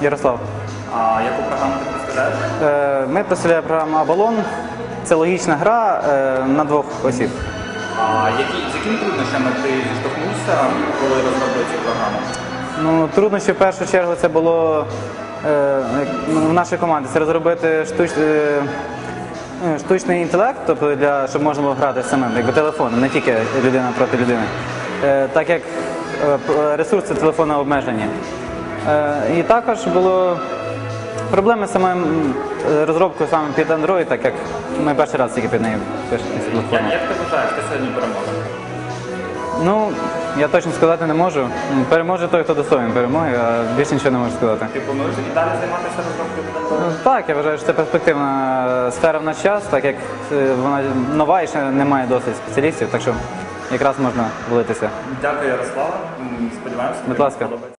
Ярослав. А яку програму ти представляєш? Е, Ми представляємо програму Абалон. Це логічна гра е, на двох осіб. А які, з якими труднощами ти зіштовхнувся, коли розробив цю програму? Ну, труднощі в першу чергу це було е, ну, в нашій команді це розробити штуч, е, штучний інтелект, тобто для, щоб можна було грати самим, якби телефоном, не тільки людина проти людини. Е, так як е, ресурси телефона обмежені. Е, і також було проблеми з е, розробкою саме під Android, так як ми перший раз тільки під нею пишемо Як, як ти вважаєш, хто сьогодні переможе? Ну, я точно сказати не можу. Переможе той, хто достоїн перемоги, а більше нічого не можу сказати. Ти плануєш і далі займатися розробкою під Ну, Так, я вважаю, що це перспективна е, сфера в наш час, так як е, вона нова і ще немає досить спеціалістів, так що якраз можна влитися. Дякую, Ярослава. Сподіваємося, Будь ласка.